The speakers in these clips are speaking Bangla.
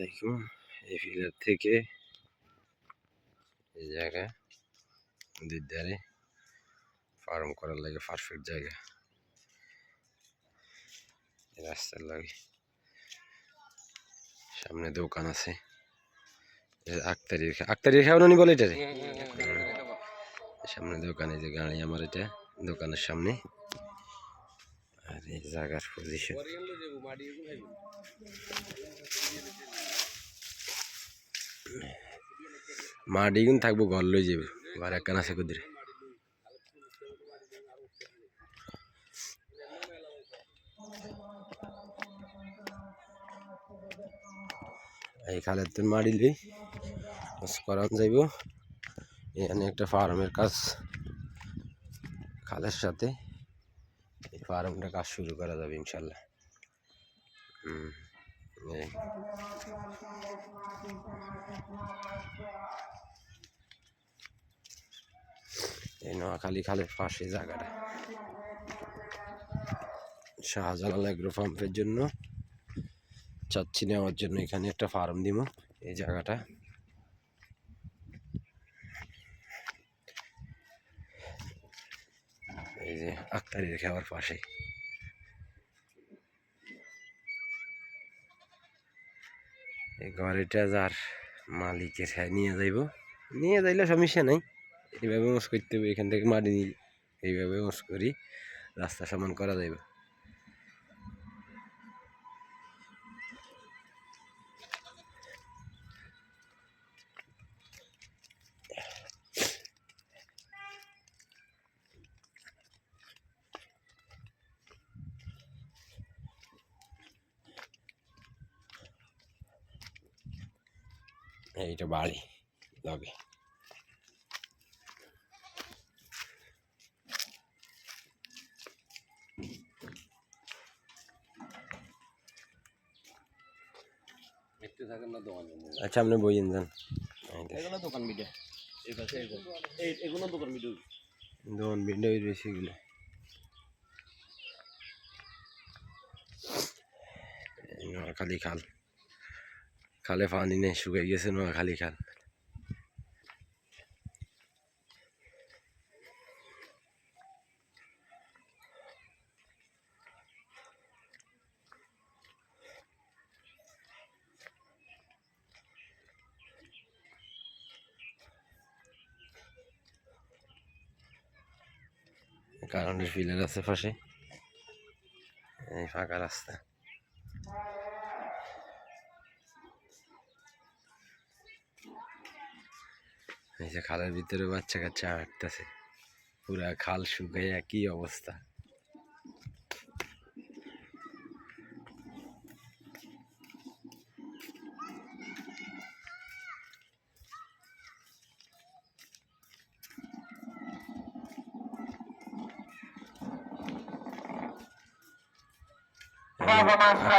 আলাইকুম এই ফিলার থেকে এই জায়গা নদীর ধারে ফার্ম করার লাগে পারফেক্ট জায়গা রাস্তার লাগে সামনে দোকান আছে খা আক্তারির খাওয়ানো বলে এটারে সামনে দোকানে যে গাড়ি আমার এটা দোকানের সামনে আর এই জায়গার পজিশন মাটি কিন্তু থাকব, ঘর লই যাবে আর একখান আছে কুদিরে এই খালের তো মাটি লই করান যাইব। এখানে একটা ফার্মের কাজ, খালের সাথে এই ফার্মটা কাজ শুরু করা যাবে ইনশাল্লাহ। হুম এই নোয়াখালী খালের পাশে জায়গাটা। শাহজালাল এগ্রো পাম্পের জন্য চাচ্ছি নেওয়ার জন্য এখানে একটা ফার্ম দিব, এই জায়গাটা। এই যে আক্তারির খাওয়ার পাশে। এই ঘরেটা যার মালিকের হ্যাঁ নিয়ে যাইব। নিয়ে যাইলে সমস্যা নাই। এইভাবে মোস করতে হবে, এখান থেকে মাটি নিই এইভাবে মোস করি, রাস্তা সমান করা যাইব। এইটা বাড়ি, লগে। একটু থাকেন না দোকান আচ্ছা আপনি বইয়েন যান এগুলো দোকান ভিডিও এই পাশে এগুলো দোকান দোকান রয়েছে এগুলো। নোয়াখালী খাল। খালে পানি নেই শুকাই গেছে নোয়াখালী খাল। কারেন্টের ফিলার আছে পাশে। এই ফাঁকা রাস্তা। এই যে খালের ভিতরে বাচ্চা কাচ্চা হাঁটতেছে। পুরা খাল শুকাইয়া কি অবস্থা?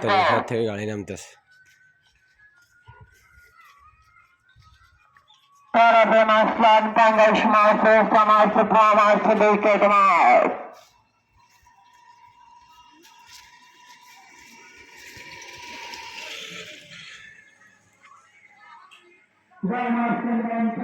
તને સાથે ગાળીને એમ થશે Tarabona szlagdangos mászó szamászó pálmászó békét már. Zajmászó nem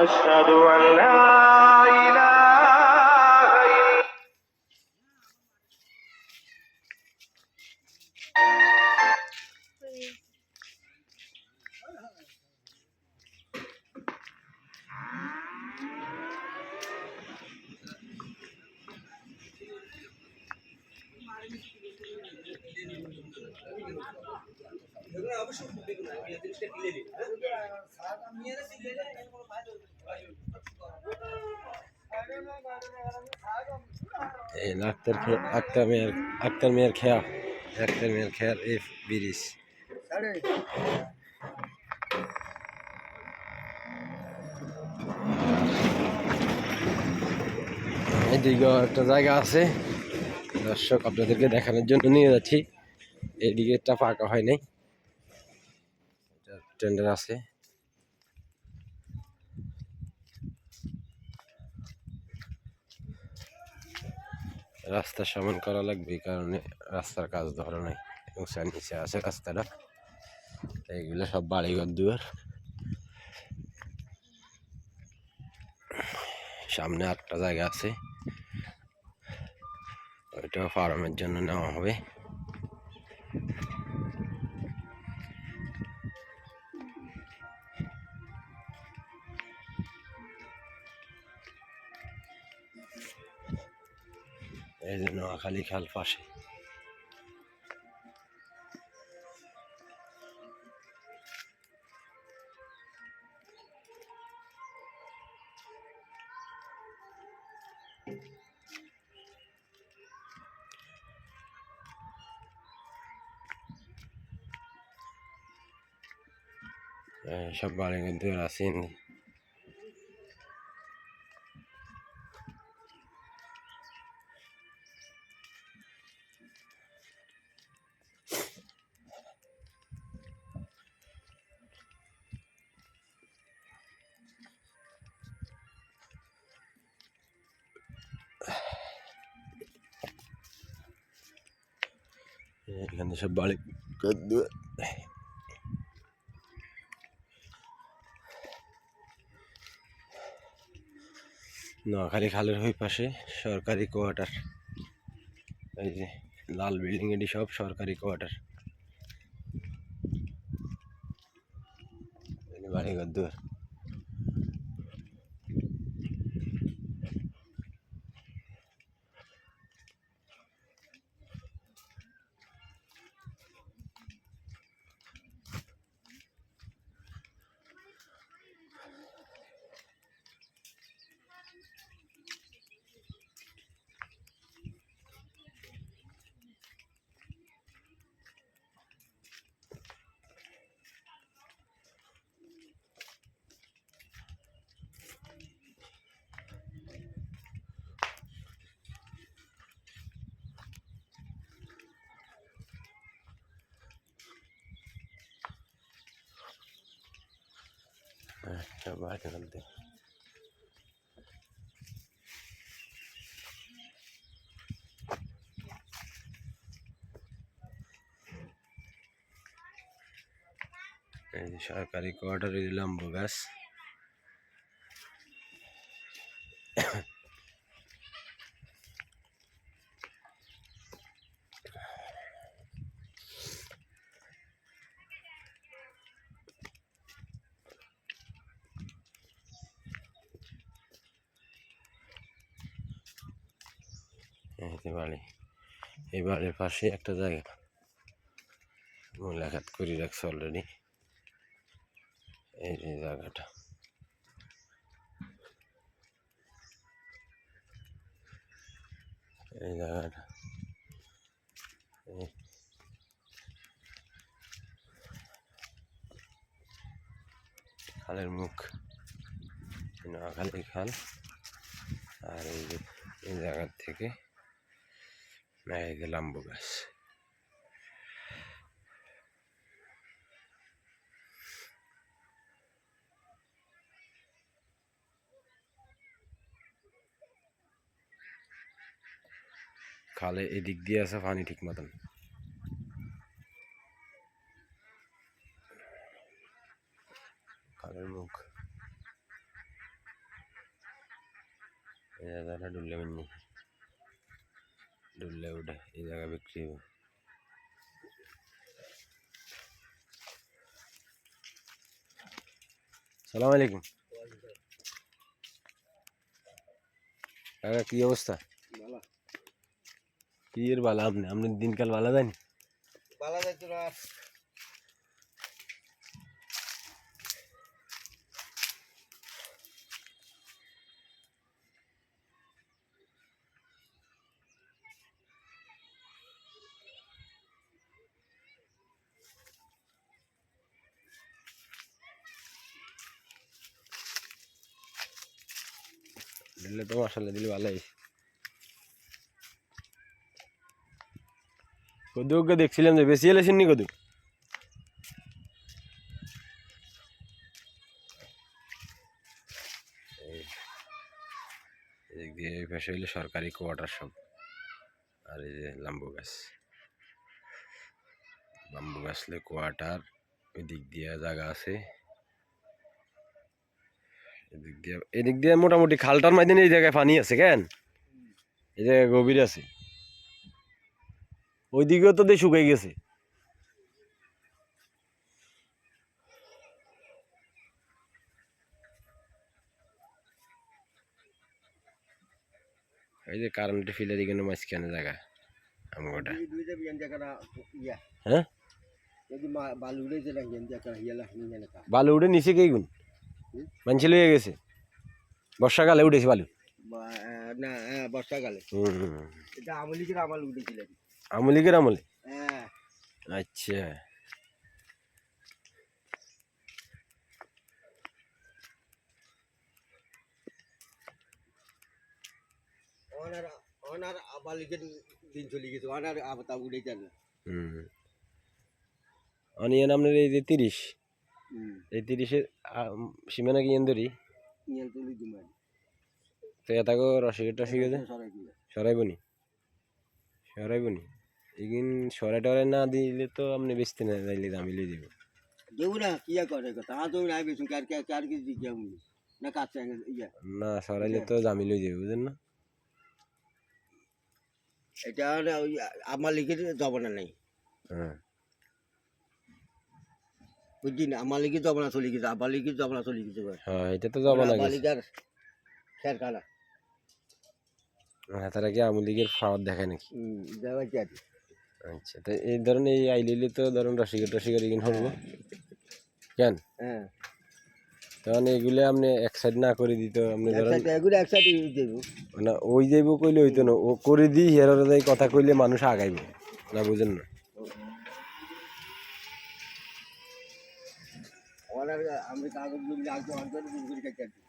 أشهد أن لا إله إلا অবশ্যই এই আক্তার আক্তার মেয়ের আক্তার মেয়ের খেয়া আক্তার মেয়ের খেয়ার এই ব্রিজ। এদিকে একটা জায়গা আছে। দর্শক, আপনাদেরকে দেখানোর জন্য নিয়ে যাচ্ছি। এদিকে একটা ফাঁকা হয় নাই। টেন্ডার আছে। রাস্তা সমান করা লাগবে, এই কারণে রাস্তার কাজ ধরো নাই উঁচা নিচে আছে রাস্তাটা। এইগুলো সব বাড়িঘর দুয়ার। সামনে আটটা জায়গা আছে। ওইটাও ফার্মের জন্য নেওয়া হবে। এই খাল পাশে। সব বাড়ি কিন্তু আছে এখানে সব বাড়ি দুয়ার। নোয়াখালী খালের ওই পাশে সরকারি কোয়ার্টার। এই যে লাল বিল্ডিং এটি সব সরকারি কোয়ার্টার। বাড়ি ঘর দুয়ার। হ্যাঁ, সব বাড়ি এই যে সরকারি কোয়ার্টারে লম্ব গাছ যে বাড়ি এই বাড়ির পাশে একটা জায়গা মোলাঘাত করে রাখছে অলরেডি এই যে জায়গাটা। এই জায়গাটা। খালের মুখ। খাল। আর এই জায়গার থেকে এই যে লাম্বু গাছ খালে এদিক দিয়ে আছে পানি ঠিক মতন খালের মুখ এই জায়গাটা ডুললে মিনি ডুললে উঠে এই জায়গা বিক্রি হবে সালাম আলাইকুম কাকা কি অবস্থা কি এর বালা আপনি আপনি দিনকাল বালা যায়নি বালা যাইতো না দিলে তো মশলা দিলে ভালো হয়েছে কদু ওকে দেখছিলাম যে, বেশি এলে শুননি কদু এদিক দিয়ে এই পাশে হইলে সরকারি কোয়ার্টার সব আর এই যে লাম্বু গাছ। লাম্বু গাছলে কোয়ার্টার ওই দিক দিয়ে জায়গা আছে। এদিক দিয়ে এদিক দিয়ে মোটামুটি খালটার মাঝখানে এই জায়গায় পানি আছে কেন? এই জায়গায় গভীর আছে। ওইদিকেও তো দিয়ে শুকাই গেছে। এই যে কারেন্টের ফিলার এখানে মাঝখানে জায়গা আমগোটা। ইয়া। হ্যাঁ? বালু উঠে নিচে কে গুণ মানছি লইয়া গেছে। বর্ষাকালে উঠেছে বালু। না হ্যাঁ বর্ষাকালে। এটা আমলিকের আমাল উঠেছিলেন। আমলিকের আমলে? হ্যাঁ। আচ্ছা। বালিকের দিন চলে গেছে উড়ে যান হুম অনিয়ন আপনার এই যে তিরিশ। এই তিরিশের সীমানা কি দিবেন তো এটাকে রসিকে টসিকে সরাইবনি? সরাইবনি? এগিন সরাই টরাই না দিলে তো আপনি বেচতে না যাইলে দামি লিয়ে দিব দেবো না কি করে তা তো নাই বেশি কার কার কিছু আমি না কাছে ইয়া। না সরাইলে তো দামি লই যাবে বুঝলেন না? এটা আমার লিখে জবানা নাই। হ্যাঁ। বুঝলি না? আমার জবানা চলে গেছে আমার লিখে জবানা চলে গেছে হ্যাঁ এটা তো খের কানা। তারা কি ফাওয়ার দেখায় নাকি? দেওয়া কি আছে? আচ্ছা তো এই ধরুন এই আইলিলে তো ধরুন রসিকে টসিকে এগিন হব। কেন? হ্যাঁ। তখন এগুলো আপনি এক সাইড না করে দিত আপনি ধরেন এগুলো একসাথে দেবো। না ওই যাইব কইলে হইতো না ও করে দিই হেরার কথা কইলে মানুষ আগাইব। না বুঝেন না? আমি কাগজ গুলি দিন করে খাইতে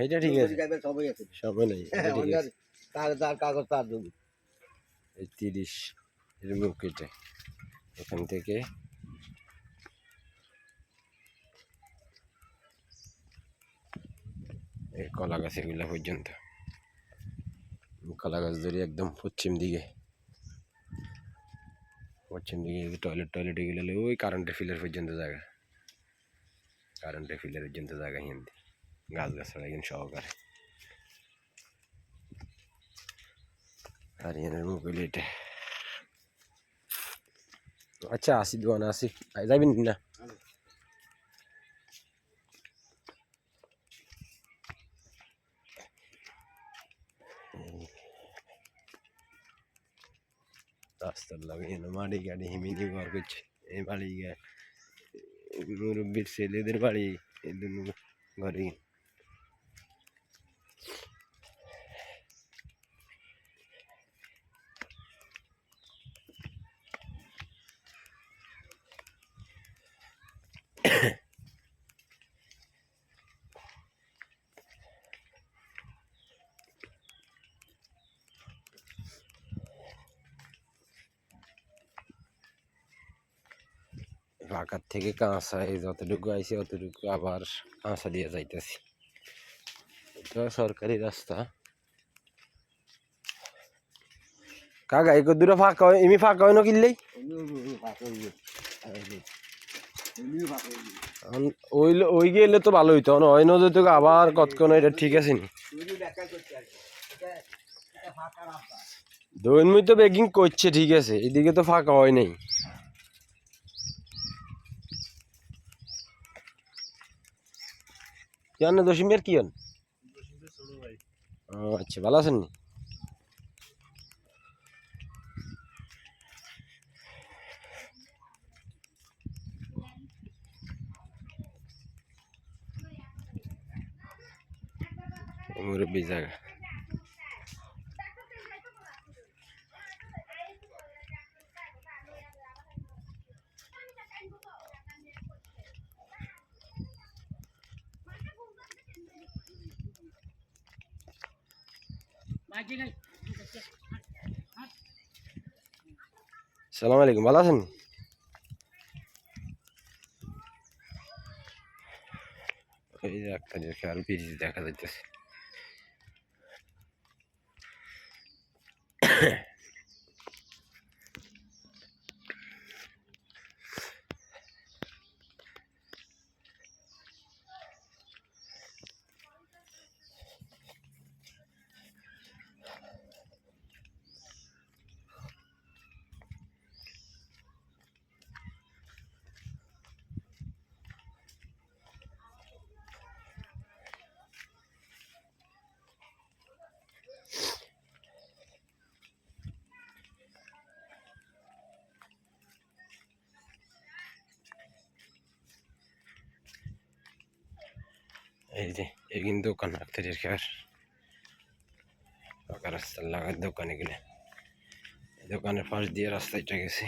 এইটা ঠিক আছে। সবাই আছে। সবাই নাই ওনার আছে। তার তার কাগজ তার দেবো এই তিরিশ এর মুখ কেটে এখান থেকে এই কলা গাছ এগুলা পর্যন্ত। কলা গাছ ধরি একদম পশ্চিম দিকে। পশ্চিম দিকে টয়লেট টয়লেট এগুলো ওই কারেন্টের ফিলার পর্যন্ত জায়গা। কারেন্টের ফিলার পর্যন্ত জায়গা হিন্দি, গাছ গাছড়া কিন্তু সহকারে। আর এনের মোবাইল এটা আচ্ছা আসি দোকানে আসি যাবেন না? রাস্তার লাগে মাটি গাড়ি হিমিনি ঘর করছে। এই বাড়ি গিয়ে মুরব্বীর ছেলেদের বাড়ি এই জন্য ঘরে। ফাঁকার থেকে কাঁচা যতটুকু আইছে অতটুকু আবার কাঁচা দিয়ে যাইতেছি। সরকারি রাস্তা। কাকা, এই দূরে ফাঁকা হয় এমনি ফাঁকা হয় না কিনলেই ওই ওই গেলে তো ভালো হইতো। না হয় না যেত আবার কতক্ষণ এটা ঠিক আছে নি? তো বেগিং করছে, ঠিক আছে। এদিকে তো ফাঁকা হয় নাই। কেন দশমিয়ার কি হন? আচ্ছা ভালো আছেন নি? মুরব্বী জায়গা। সালাম আলাইকুম ভালো আছেন এই ডাক্তারের খেয়াল ব্রিজ দেখা যাইতেছে এই যে কিন্তু দোকান ডাক্তারের খেয়ার পাকা রাস্তার লাগার দোকান এগুলো দোকানের পাশ দিয়ে রাস্তাটা গেছে।